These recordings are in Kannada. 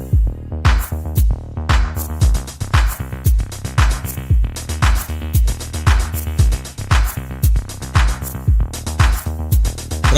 Thank you.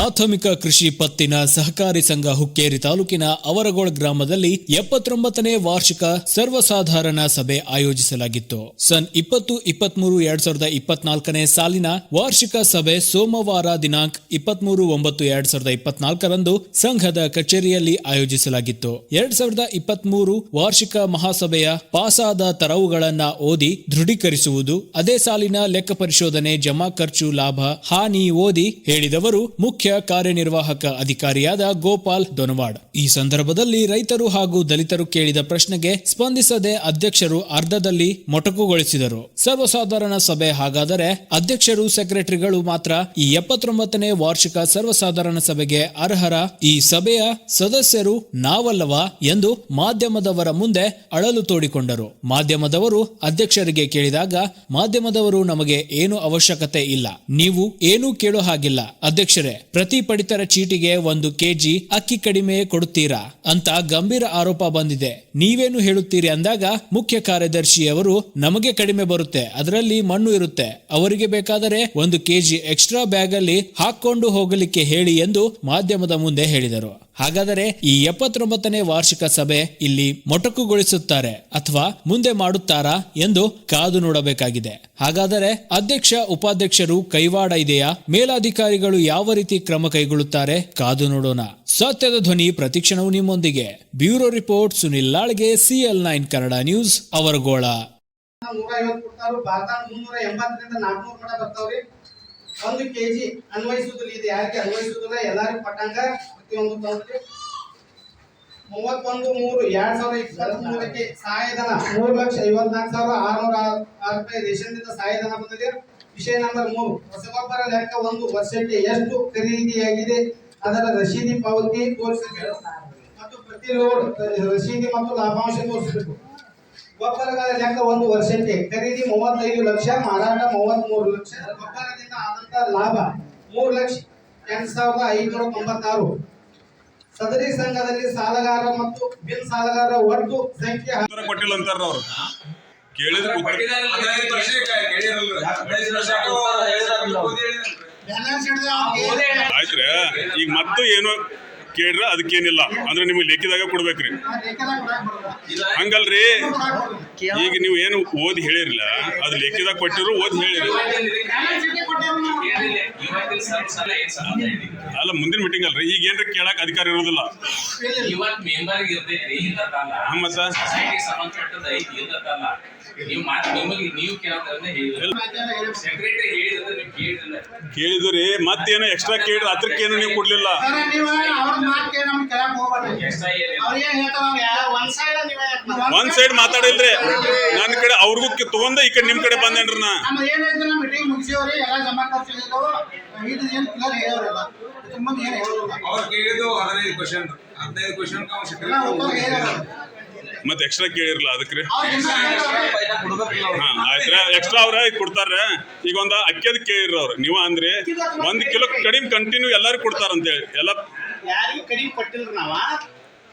ಪ್ರಾಥಮಿಕ ಕೃಷಿ ಪತ್ತಿನ ಸಹಕಾರಿ ಸಂಘ ಹುಕ್ಕೇರಿ ತಾಲೂಕಿನ ಅವರಗೋಳ ಗ್ರಾಮದಲ್ಲಿ ಎಪ್ಪತ್ತೊಂಬತ್ತನೇ ವಾರ್ಷಿಕ ಸರ್ವಸಾಧಾರಣ ಸಭೆ ಆಯೋಜಿಸಲಾಗಿತ್ತು. ಸನ್ ಇಪ್ಪತ್ತು, ಇಪ್ಪತ್ಮೂರು, ಎರಡ್ ಸಾವಿರದ ಇಪ್ಪತ್ನಾಲ್ಕನೇ ಸಾಲಿನ ವಾರ್ಷಿಕ ಸಭೆ ಸೋಮವಾರ ದಿನಾಂಕ ಇಪ್ಪತ್ಮೂರು, ಒಂಬತ್ತು, ಎರಡ್ ಸಾವಿರದ ಇಪ್ಪತ್ನಾಲ್ಕರಂದು ಸಂಘದ ಕಚೇರಿಯಲ್ಲಿ ಆಯೋಜಿಸಲಾಗಿತ್ತು. ಎರಡ್ ಸಾವಿರದ ಇಪ್ಪತ್ಮೂರು ವಾರ್ಷಿಕ ಮಹಾಸಭೆಯ ಪಾಸಾದ ತರವುಗಳನ್ನ ಓದಿ ದೃಢೀಕರಿಸುವುದು, ಅದೇ ಸಾಲಿನ ಲೆಕ್ಕ ಪರಿಶೋಧನೆ, ಜಮಾ ಖರ್ಚು, ಲಾಭ, ಹಾನಿ ಓದಿ ಹೇಳಿದವರು ಮುಖ್ಯ ಕಾರ್ಯನಿರ್ವಾಹಕ ಅಧಿಕಾರಿಯಾದ ಗೋಪಾಲ್ ದೊನವಾಡ್. ಈ ಸಂದರ್ಭದಲ್ಲಿ ರೈತರು ಹಾಗೂ ದಲಿತರು ಕೇಳಿದ ಪ್ರಶ್ನೆಗೆ ಸ್ಪಂದಿಸದೆ ಅಧ್ಯಕ್ಷರು ಅರ್ಧದಲ್ಲಿ ಮೊಟಕುಗೊಳಿಸಿದರು. ಸರ್ವಸಾಧಾರಣ ಸಭೆ ಹಾಗಾದರೆ ಅಧ್ಯಕ್ಷರು, ಸೆಕ್ರೆಟರಿಗಳು ಮಾತ್ರ ಈ ಎಪ್ಪತ್ತೊಂಬತ್ತನೇ ವಾರ್ಷಿಕ ಸರ್ವಸಾಧಾರಣ ಸಭೆಗೆ ಅರ್ಹರ ಈ ಸಭೆಯ ಸದಸ್ಯರು ನಾವಲ್ಲವಾ ಎಂದು ಮಾಧ್ಯಮದವರ ಮುಂದೆ ಅಳಲು ತೋಡಿಕೊಂಡರು. ಮಾಧ್ಯಮದವರು ಅಧ್ಯಕ್ಷರಿಗೆ ಕೇಳಿದಾಗ ಮಾಧ್ಯಮದವರು ನಮಗೆ ಏನು ಅವಶ್ಯಕತೆ ಇಲ್ಲ. ನೀವು ಏನೂ ಕೇಳೋ ಹಾಗಿಲ್ಲ. ಅಧ್ಯಕ್ಷರೇ ಪ್ರತಿ ಪಡಿತರ ಚೀಟಿಗೆ ಒಂದು ಕೆಜಿ ಅಕ್ಕಿ ಕಡಿಮೆ ಕೊಡುತ್ತೀರಾ? ಅಂತ ಗಂಭೀರ ಆರೋಪ ಬಂದಿದೆ. ನೀವೇನು ಹೇಳುತ್ತೀರಿ ಅಂದಾಗ, ಮುಖ್ಯ ಕಾರ್ಯದರ್ಶಿಯವರು ನಮಗೆ ಕಡಿಮೆ ಬರುತ್ತೆ, ಅದರಲ್ಲಿ ಮಣ್ಣು ಇರುತ್ತೆ. ಅವರಿಗೆ ಬೇಕಾದರೆ ಒಂದು ಕೆಜಿ ಎಕ್ಸ್ಟ್ರಾ ಬ್ಯಾಗ್ ಅಲ್ಲಿ ಹಾಕೊಂಡು ಹೋಗಲಿಕ್ಕೆ ಹೇಳಿ ಎಂದು ಮಾಧ್ಯಮದ ಮುಂದೆ ಹೇಳಿದರು. ಹಾಗಾದರೆ ಈ ಎಪ್ಪತ್ತೊಂಬತ್ತನೇ ವಾರ್ಷಿಕ ಸಭೆ ಇಲ್ಲಿ ಮೊಟಕುಗೊಳಿಸುತ್ತಾರೆ ಅಥವಾ ಮುಂದೆ ಮಾಡುತ್ತಾರಾ ಎಂದು ಕಾದು ನೋಡಬೇಕಾಗಿದೆ. ಹಾಗಾದರೆ ಅಧ್ಯಕ್ಷ, ಉಪಾಧ್ಯಕ್ಷರು ಕೈವಾಡ ಇದೆಯಾ? ಮೇಲಾಧಿಕಾರಿಗಳು ಯಾವ ರೀತಿ ಕ್ರಮ ಕೈಗೊಳ್ಳುತ್ತಾರೆ? ಕಾದು ನೋಡೋಣ. ಸತ್ಯದ ಧ್ವನಿ ಪ್ರತಿಕ್ಷಣವು ನಿಮ್ಮೊಂದಿಗೆ. Bureau report, Sunil ಲಾಳ್ಗೆ, CL nine Kannada news, Avaragol. ಒಂದು ಕೆಜಿ ಅನ್ವಯಿಸುವುದಿಲ್ಲ, ಇದು ಯಾರಿಗೆ ಅನ್ವಯಿಸುವುದಿಲ್ಲ ಎಲ್ಲಾರು ಪಟ್ಟಂಗ ಪ್ರತಿಯೊಂದು ತಗೊಂಡ್ರಿ ಮೂವತ್ತೊಂದು ಮೂರು ಎರಡ್ ಸಾವಿರದ ಇಪ್ಪತ್ತ್ ಮೂರಕ್ಕೆ ಸಹಾಯಧನ ಮೂರು ಲಕ್ಷ ಐವತ್ನಾಲ್ಕು ಸಾವಿರ ಆರ್ನೂರ ಆರು ರೂಪಾಯಿ ರೇಷನ್ದಿಂದ ಸಹಾಯಧನ ಬಂದಿದೆ. ವಿಷಯ ನಂಬರ್ ಮೂರು ರಸಗೊಬ್ಬರ ಲೆಕ್ಕ ಒಂದು ವರ್ಷಕ್ಕೆ ಎಷ್ಟು ಖರೀದಿಯಾಗಿದೆ? ಅದರ ರಶೀದಿ ಪಾವತಿ ತೋರಿಸಬೇಕು. ಮತ್ತು ಪ್ರತಿ ಲೋಡ್ ರಶೀದಿ ಮತ್ತು ಲಾಭಾಂಶ ತೋರಿಸಬೇಕು. ಗೊಬ್ಬರಗಳ ಲೆಕ್ಕ ಒಂದು ವರ್ಷಕ್ಕೆ ಖರೀದಿ ಮೂವತ್ತೈದು ಲಕ್ಷ, ಮಾರಾಟ ಮೂವತ್ಮೂರು ಲಕ್ಷ ಗೊಬ್ಬರದಿಂದ ಆದಂತ ಲಾಭ ಮೂರು ಲಕ್ಷ ಎಂಟು ಸಾವಿರದ ಐನೂರ ತೊಂಬತ್ತಾರು. ಸದರಿ ಸಂಘದಲ್ಲಿ ಸಾಲಗಾರ ಮತ್ತು ಬಿಲ್ ಸಾಲಗಾರ ಒಟ್ಟು ಸಂಖ್ಯೆ ಕೊಟ್ಟಿಲ್ಲ ಅಂತಾರ ಅವರು. ಕೇಳಿದ್ರೆ ಆಯ್ತ್ರಿ. ಈಗ ಮತ್ತೆ ಏನು ಕೇಳ್ರ ಅದಕ್ಕೇನಿಲ್ಲ. ಅಂದ್ರೆ ನಿಮಗೆ ಲೇಖಿದಾಗ ಕೊಡ್ಬೇಕ್ರಿ. ಹಂಗಲ್ರಿ? ಈಗ ನೀವು ಏನು ಓದಿ ಹೇಳಿರಲಿಲ್ಲ? ಅದು ಲೇಖಿದಾಗ ಕೊಟ್ಟಿರು ಓದಿ ಹೇಳಿರಿ? ಅಲ್ಲ ಮುಂದಿನ ಮೀಟಿಂಗ್ ಅಲ್ರಿ. ಈಗ ಏನ್ರಿ ಕೇಳಕ್ ಅಧಿಕಾರ ಇರೋದಿಲ್ಲ. ಮತ್ತ? ನೀವು ಮಾತು ನಿಮಗೆ ನೀವು ಕೇಳ್ತಾರನೆ ಹೇಳಿದ್ರು. ಸೆಕ್ರೆಟರಿ ಹೇಳಿದ್ರೆ ನೀವು ಕೇಳಿಲ್ಲ ಕೇಳಿದ್ರಿ ಮತ್ತೇನು ಎಕ್ಸ್ಟ್ರಾ ಕೇಳಿದ್ರೆ ಅದಕ್ಕೇನು ನೀವು ಕೊಡ್ಲಿಲ್ಲ. ಒಂದ್ ಸೈಡ್ ಮಾತಾಡಿಲ್ರಿ ನನ್ನ ಕಡೆ ಅವ್ರಿಗೂ ತಗೊಂಡು ಈ ಕಡೆ ನಿಮ್ ಕಡೆ ಬಂದೇನ್ರಿ ನಾ. ಏನು ಏನು ಅವ್ರು ಕೇಳಿದ್ದು ಹದಿನೈದು ಕ್ವಶನ್ ಹದಿನೈದು ಕ್ವಶನ್ ಎಲ್ಲ ಮತ್ತೆ ಎಕ್ಸ್ಟ್ರಾ ಕೇಳಿರಲ್ಲ ಅದಕ್ಕೆ? ಹಾ ಆಯ್ತ್ರ. ಎಕ್ಸ್ಟ್ರಾ ಅವ್ರ ಈಗ ಕೊಡ್ತಾರ. ಈಗ ಒಂದ ಅಕ್ಕಿಯದ ಕೇಳಿರ ಅವ್ರು ನೀವು ಅಂದ್ರೆ. ಒಂದ್ ಕಿಲೋ ಕಡಿಮೆ ಕಂಟಿನ್ಯೂ ಎಲ್ಲಾರು ಕೊಡ್ತಾರ ಅಂತೇಳಿ ಎಲ್ಲ ಯಾರಿಗೂ ಕಡಿಮೆ ಕೊಟ್ಟಿಲ್ರಿ ನಾವ.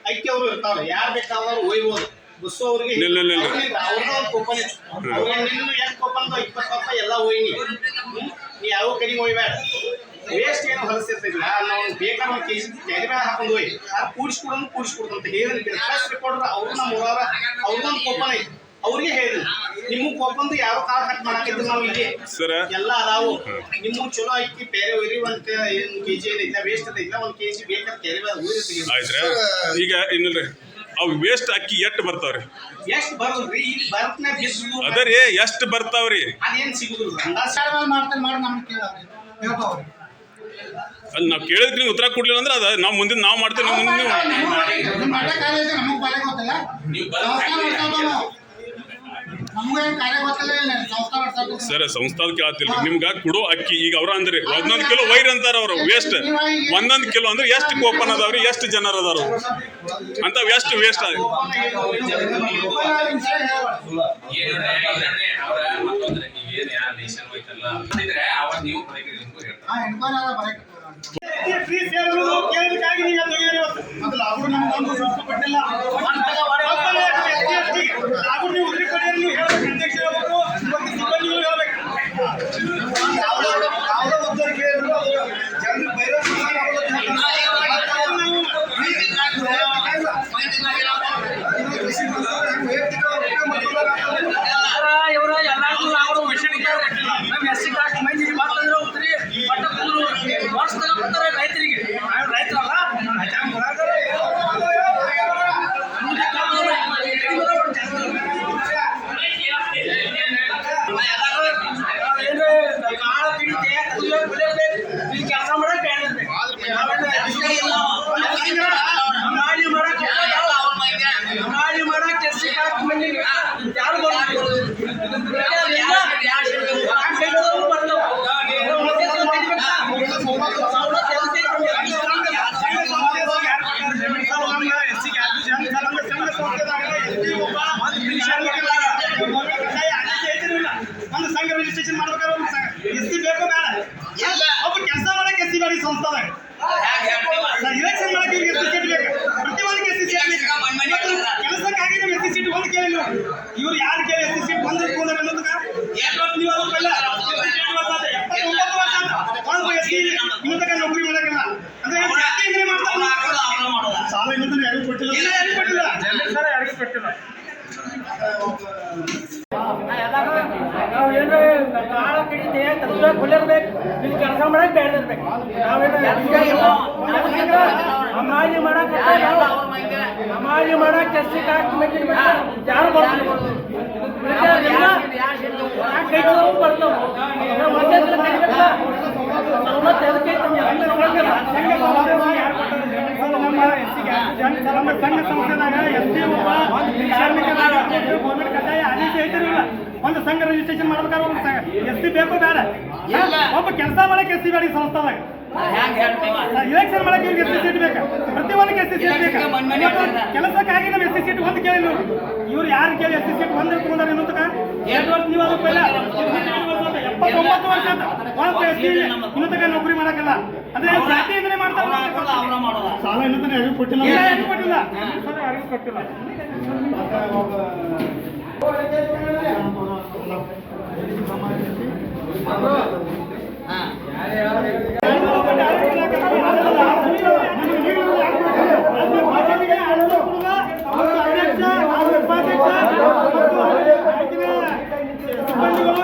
ಐಕ್ಯ ಅವರು ಇರ್ತಾವ್ರಿ. ಯಾರು ಬೇಕಾದವ್ರು ಒಯ್ಬೋದು. ಬಸ್ಸು ಅವ್ರಿಗೆ ಇಲ್ಲ, ಇಲ್ಲ, ಇಲ್ಲ. ಅವ್ರದ್ದು ಒಂದು ಕೂಪನ್ ಇತ್ತು. ಅವ್ರಿಗೆ ನಿನ್ನ ಎಷ್ಟು ಕೂಪನ್ ಇಪ್ಪತ್ತು ರೂಪಾಯಿ ಎಲ್ಲ ಒಯ್ನಿ? ನೀ ಯಾವ ಕಡಿಮೆ ಒಯ್ಬೇಡ. ಏನು ನಾವು ಬೇಕಾದ ಒಂದು ಕೆಜಿ ಕ್ಯಾರಿ ಬ್ಯಾಗ್ ಹಾಕೊಂಡು ಅದು ಕೂಡಿಸ್ಕೊಡೋದು ರಿಪೋರ್ಟರ್ ಅವ್ರು ನಮ್ಮ ಊರವ್ರ ಅವ್ರದ್ದೊಂದು ಕೂಪನ್ ಐತಿ. ಅವ್ರಿಗೆ ಹೇಳಿದ್ರು. ನಿಮ್ಮ ಕೋಪಂದು ಯಾರು ಕಾರ್ ಕಟ್ ಮಾಡಾಕಿದ್ರು ನಾವು ಇಲ್ಲಿ. ಸರ? ಎಲ್ಲ ಅದಾವು. ನಿಮ್ಮ ಚಲೋ ಐತಿ ಬೇರೆ ಒಯ್ರಿ ಒಂದ್ ಕೆ ಜಿ ಐತೆ ವೇಸ್ಟ್ ಇಲ್ಲ ಒಂದ್ ಕೆಜಿ ಜಿ ಕ್ಯಾರಿ ಬ್ಯಾಗ್ ಊರಿ ತೆಗಿಬೇಕು ಆಯ್ತ್ರ? ಈಗ ಇನ್ನಲ್ರಿ. ಅವ್ ವೇಸ್ಟ್ ಅಕ್ಕಿ ಎಷ್ಟು ಬರ್ತಾವ್ರಿ? ಎಷ್ಟು ಬರೋದ್ರಿ? ಇಲ್ಲಿ ಬರ್ತನ ಬಿಸಿಲು ಅದರಿ ಎಷ್ಟು ಬರ್ತಾವ್ರಿ? ಅದೇನ್ ಸಿಗುದಿಲ್ಲ ಅಂದಾಜ್ ಮಾಡ್ತಾರೆ ಮಾಡಿ ನಮ್ಗೆ ಕೇಳವ್ರಿ ಹೇಳ್ತಾವ್ರಿ ಅಲ್ಲಿ ನಾವು ಕೇಳಿದ್ರೆ ನೀವು ಉತ್ತರ ಕೊಡ್ಲಿಲ್ಲ ಅಂದ್ರೆ ಅದು ನಾವು ಮುಂದಿನ ನಾವು ಮಾಡ್ತೀವಿ ನಮ್ಮ ಮುಂದೆ ಮಾಡ್ತಾರೆ ಸಂಸ್ಥಾದ ಕೇಳತ್ತಿಲ್ಲ ನಿಮ್ಗ ಕೊಡೋ ಅಕ್ಕಿ. ಈಗ ಅವ್ರ ಅಂದ್ರೆ ಒಂದೊಂದು ಕಿಲೋ ವೈರ್ ಅಂತಾರ ಅವ್ರು ವೇಸ್ಟ್ ಒಂದೊಂದು ಕಿಲೋ ಅಂದ್ರೆ ಎಷ್ಟು ಕೋಪನ್ ಅದಾವ್ರಿ ಎಷ್ಟು ಜನರ ಅದಾರು? ಅಂತ ಎಷ್ಟು ವೇಸ್ಟ್ ಆಗ ಇವರು ಎಲ್ಲರೂ ನಾವು ವಿಷಯ ಒಂದು ಎಸ್ ಸಿ ಇನ್ನೂ ತನಕ ನೌಕರಿ ಮಾಡಕ್ಕಿಲ್ಲ ಅಂದ್ರೆ ಏನ್ ಜಾತಿ ಇದ್ರೆ ಮಾಡ್ತಾರೆ ಸಾಲ ಇನ್ನೂ ಯಾರಿಗೂ ಕೊಟ್ಟಿಲ್ಲ. ಇಲ್ಲ ಯಾರಿಗೂ ಕೊಟ್ಟಿಲ್ಲ. ಸರ್ ಯಾರಿಗೂ ಕೊಟ್ಟಿಲ್ಲ. ನಾವೇನು ಕಾಳ ಕಡಿತೆ ತತ್ವ ಕೊಲ್ಲಿರ್ಬೇಕು ಇಲ್ಲಿ ಕೆಲಸ ಮಾಡಕ್ ಬೇಡದಿರ್ಬೇಕು ನಾವೇನು ಅಮಾಜಿ ಮಾಡಕ್ ಅಮಾಜಿ ಮಾಡಕ್ ಕಾಸ್ಟ್ ಮೀಟಿಂಗ್ ಯಾರು ಬರ್ತಾರೆ ಬರ್ತಾವ ನಮ್ಮ ಸಂಘ ಸಂಸ್ಥೆದಾಗ ಎಸ್ ಒಬ್ಬ ಕಾರ್ಮಿಕರಾಗ ಗೌರ್ಮೆಂಟ್ ಕಡ್ಡಾಯ ಆದೇಶ ಐತಿರಲಿಲ್ಲ ಒಂದು ಸಂಘ ರಿಜಿಸ್ಟ್ರೇಷನ್ ಮಾಡ್ಬೇಕಾದ್ರೆ ಒಂದು ಸಂಘ. ಎಸ್ ಸಿ ಬೇಕು ಬೇಡ. ಒಬ್ಬ ಕೆಲಸ ಮಾಡಕ್ಕೆ ಎಸ್ ಸಿ ಬೇಡ ಈ ಸಂಸ್ಥಾದಾಗ. ಇಲೆಕ್ಷನ್ ಮಾಡಕ್ಕೆ ಇವ್ರಿಗೆ ಎಸ್ ಸಿ ಸೀಟ್ ಬೇಕು. ಪ್ರತಿಯೊಂದಕ್ಕೆ ಎಸ್ ಸಿ ಸೀಟ್ ಬೇಕು. ಕೆಲಸಕ್ಕಾಗಿ ನಮ್ಮ ಎಸ್ ಸಿ ಸೀಟ್ ಒಂದು ಕೇಳಿ ಇವ್ರು. ಇವ್ರು ಯಾರು ಕೇಳಿ ಎಸ್ ಸಿ ಸೀಟ್ ಒಂದು ತಗೊಂಡಾರ ಇನ್ನೊಂದಕ್ಕ ಎರಡು ವರ್ಷ ನೀವು ಅದಕ್ಕೆ ಇಲ್ಲ ಎಪ್ಪತ್ತೊಂಬತ್ತು ವರ್ಷ ಒಂದು ಇನ್ನೂ ತನಕ ನೌಕರಿ ಮಾಡಕ್ಕಲ್ಲ. ಅಂದ್ರೆ ಏನ್ ಜಾತಿ ಇದನ್ನೇ ಮಾಡ್ತಾರೆ. ಸಾಲ ಇನ್ನೂ ತನಕ ಯಾರಿಗೂ ಕೊಟ್ಟಿಲ್ಲ. ಯಾರಿಗೂ ಕೊಟ್ಟಿಲ್ಲ. ಯಾರಿಗೂ ಕೊಟ್ಟಿಲ್ಲ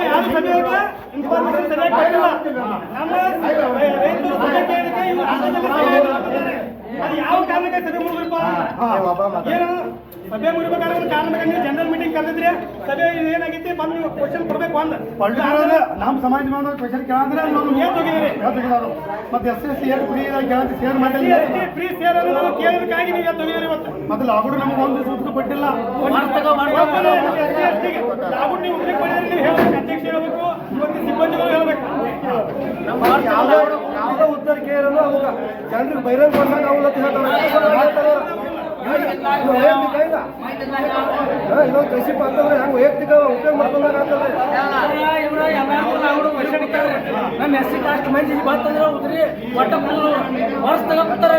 ಯಾರು ಸಭೆಯಾಗ ಇನ್ಫಾರ್ಮೇಶನ್ ಸರಿಯಾಗಿ ಕೊಟ್ಟಿಲ್ಲ ನಮ್ಮ ರೈತರು. ಅದು ಯಾವ ಕಾರಣಕ್ಕೆ ಸರಿ ಮುಗಿದ್ರಪ್ಪ ಏನು ಸಭೆ ಮುಗಿಬೇಕಾದ್ರೆ ಒಂದು ಕಾರಣ ಬೇಕಾದ್ರೆ ನೀವು ಜನರಲ್ ಮೀಟಿಂಗ್ ಕರೆದಿದ್ರೆ ಸಭೆ ಏನಾಗಿತ್ತು ಬಂದು ನೀವು ಕ್ವಶನ್ ಕೊಡ್ಬೇಕು ಅಂದ. ನಮ್ಮ ಸಮಾಜ ಮಾಡೋ ಕ್ವಶನ್ ಕೇಳಂದ್ರೆ ಏನು ತೊಗೊಂಡಿದ್ರೆ ತೊಗೊಳೋರು ಮತ್ತೆ ಎಸ್ ಎಸ್ ಏನು ಫ್ರೀ ಕೇಳಂತ ಶೇರ್ ಮಾಡಿಲ್ಲ ಫ್ರೀ ಸೇರ್ ಅನ್ನೋದು ಕೇಳೋದಕ್ಕಾಗಿ ನೀವು ಏನು ಹೋಗಿದ್ದೀರಿ ಇವತ್ತು? ಮತ್ತೆ ಲಾಗುಡ್ ನಮ್ಗೆ ಒಂದು ಸೂತ್ರ ಕೊಟ್ಟಿಲ್ಲ. ಲಾಗುಡ್ ನೀವು ಉದ್ಯೋಗ ಮಾಡಿದ್ರೆ ನೀವು ಹೇಳ್ಬೇಕು. ಅಧ್ಯಕ್ಷ ಹೇಳ್ಬೇಕು ಇವತ್ತು ಸಿಬ್ಬಂದಿಗಳು ಹೇಳ್ಬೇಕು. ಯಾವುದೇ ಯಾವುದೇ ಉತ್ತರ ಕೇಳಲು ಅವಾಗ. ಜನರಿಗೆ ಬೈರಲ್ ಬಂದಾಗ ಅವಲತ್ತಿ ಹೇಳ್ತಾರೆ. ಹೆಂಗೆ ವೈಯಕ್ತಿಕ ನಮ್ಮ ಎಸ್ ಕಾಸ್ಟ್ ಮಂದಿ ಬಂತಂದ್ರೆ ಉದ್ರಿ ಒಟ್ಟ ಮೂರು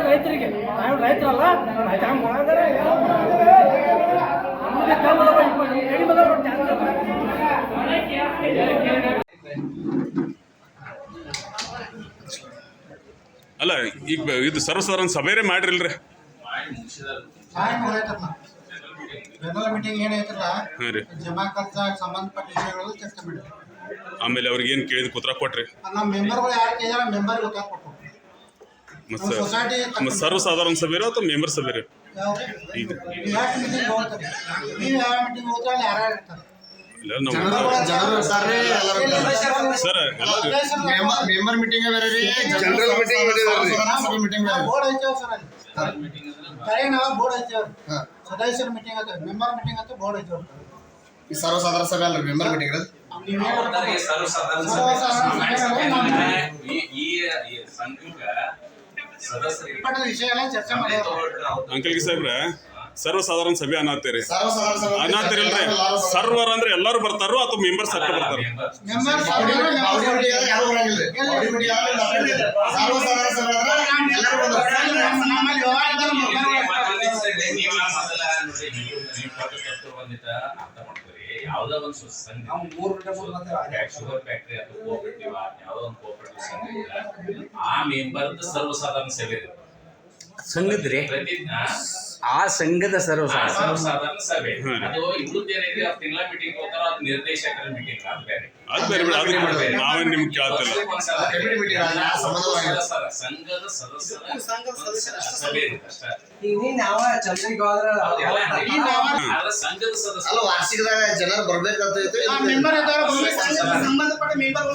ರೈತರಿಗೆ ನಾವು ರೈತರಲ್ಲ. ಅಲ್ಲ, ಈಗ ಇದು ಸರ್ವಸಾಧಾರಣ ಸಭೆ ಮಾಡಿರಿಲ್ರಿ ಮೀಟಿಂಗ್ ಏನೈತಲ್ಲ ಹಾಂ ರೀ. ಜಮಾ ಖರ್ಚಾಗ ಸಂಬಂಧಪಟ್ಟ ವಿಷಯಗಳು ಚರ್ಚೆ ಮಾಡಿ ಆಮೇಲೆ ಅವ್ರಿಗೆ ಏನು ಕೇಳಿದ ಕುತ್ರ ಕೊಟ್ರಿ. ನಮ್ಮ ಮೆಂಬರ್ಗಳು ಯಾರು ಕೇಳಿದಾರ ಮೆಂಬರ್ ಮತ್ತು ಸರ್ವಸಾಧಾರಣ ಸಭೆ ಅಥವಾ ಮೆಂಬರ್ ಸಭೆರಿ ಇದು. ಮೀಟಿಂಗ್ ಹೋಗ್ತಾರೆ? ನೀವು ಯಾವ ಮೀಟಿಂಗ್ ಹೋಗ್ತಾರೆ ಯಾರು ಇರ್ತಾರೆ? ಸರ್ ಮೆಂಬರ್ ಮೀಟಿಂಗ್ ಬೇರೆ ರೀ ಜನರಲ್ ಮೀಟಿಂಗ್ ಸಭೆ ಮೀಟಿಂಗ್ ಬೇರೆ ಬೋರ್ಡ್ ಐತೇವ್ ಸರ್ ಅಲ್ಲಿ. ಕರೆ ನಾವು ಬೋರ್ಡ್ ಐತೇವ್ ಸದಸ್ಯರ ಮೀಟಿಂಗ್ ಅಂತ ಮೆಂಬರ್ ಮೀಟಿಂಗ್ ಅಂತ ಬೋರ್ಡ್ ಐತೇವ್ ಈ ಸರ್ವಸಾಧಾರಣ ಸಭೆ ಅಲ್ಲ ಮೆಂಬರ್ ಮೀಟಿಂಗ್ ಅವ್ರು. ಅಂಕಲ್ಗೆ ಸಾಹೇಬ್ರೆ ಸರ್ವಸಾಧಾರಣ ಸಭೆ ಅನ್ನತ್ತೀರಿ ಅನಾಥರಿ ಅಂದ್ರೆ ಸರ್ವರ್ ಅಂದ್ರೆ ಎಲ್ಲರೂ ಬರ್ತಾರೋ ಅಥವಾ ಮೆಂಬರ್ಸ್ ಅಷ್ಟ ಬರ್ತಾರೆ? ಮೆಂಬರ್ ಯಾವ್ದೋ ಒಂದು ಸಂಘ ಶುಗರ್ ಫ್ಯಾಕ್ಟರಿ ಅಥವಾ ಕೋಆಪರೇಟಿವ್ ಯಾವ್ದೋ ಒಂದು ಕೋಆಪರೇಟಿವ್ ಸಂಘ ಆ ಮೆಂಬರ್ದು ಸರ್ವಸಾಧಾರಣ ಸಭೆ ಇದೆ. ಸಂಘದ್ರಿ? ಆ, ಸಂಘದ ಸರ್ವಸಾಧಾರಣ. ಸಭೆ. ಅದು ಇವ್ರದ್ದು ಏನಿದೆ ಅವ್ರು ತಿಂಗಳ ಮೀಟಿಂಗ್ ಹೋಗ್ತಾರ ಅದು ನಿರ್ದೇಶಕರ ಮೀಟಿಂಗ್ ಅದು ಬೇರೆ ಅದು ಬೇರೆ ಬೇರೆ ಅದಕ್ಕೆ ನಾವೇನ್ ನಿಮ್ಗೆ ಕೇಳ್ತಿಲ್ಲ ವರ್ಷಕ್ಕೊಂದ್ಸಲ ಕಮಿಟಿ ಮೀಟಿಂಗ್ ಅಲ್ಲ, ಸಂಬಂಧವಾಗಿಲ್ಲ. ಸದಸ್ಯರ- ಸಂಘದ ಸದಸ್ಯರ ಸಭೆ ಇದೆ ಅಷ್ಟೇ. ಹೌದಲ್ಲ? ಆದ್ರೆ ಸಂಘದ ಅಲ್ಲ ಸದಸ್ಯರು ವಾರ್ಷಿಕದಾಗ ಜನರು ಬರ್ಬೇಕಂತ ಐತೆ ಮೆಂಬರ್ ಇದಾರ ಸಂಬಂಧಪಟ್ಟ ಮೆಂಬರ್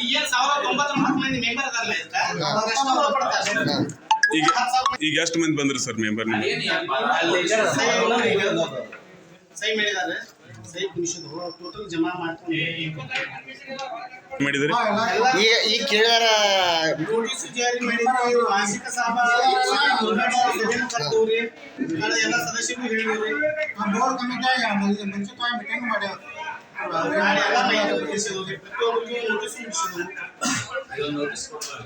ಈಗ ಏನ್ ಸಾವಿರದ ಒಂಬತ್ತು ಮಂದಿ ಮೆಂಬರ್ ಅದಾರಲ್ಲ ಇದಕ್ಕ? ಈಗ ಈಗ ಎಷ್ಟು ಮಂದಿ ಬಂದ್ರಿ ಸರ್ ಮೆಂಬರ್ ನಿಮ್ಗೆ ಅದೇನು ಏನ್ ಸಹಿ ಎಲ್ಲ ಈಗ ಸಹಿ ಮಾಡಿದ್ದಾರೆ ಸಹಿ ಕುಣಿಸಿದ್ರು ಟೋಟಲ್ ಜಮಾ ಮಾಡ್ಕೊಂಡು ಮಾಡಿದ್ರಿ? ಈಗ ಈಗ ಕೇಳ್ಯಾರ ನೋಟಿಸ್ ಜಾರಿ ಮಾಡಿದ್ರು ಮಾಸಿಕ ಸಭಾ ಸಭೆನೂ ಕರೆದವ್ರಿ ನಾಳೆ ಎಲ್ಲ ಸದಸ್ಯರು ಹೇಳಿವ್ರಿ ಬೋರ್ಡ್ ಕಮಿಟಿಯಾಗ ಮುಂಚಿತವಾಗಿ ಮೀಟಿಂಗ್ ಮಾಡ್ಯಾವ ನಾಳೆ ಎಲ್ಲ ಮಾಹಿತಿ ಮುಗಿಸಿದ್ರು ಪ್ರತಿಯೊಬ್ಬರಿಗೂ ನೋಟಿಸ್ ಮುಗಿಸಿದ್ರು ಇದೊಂದು ನೋಟಿಸ್ ಕೊಡ್ತಾರೆ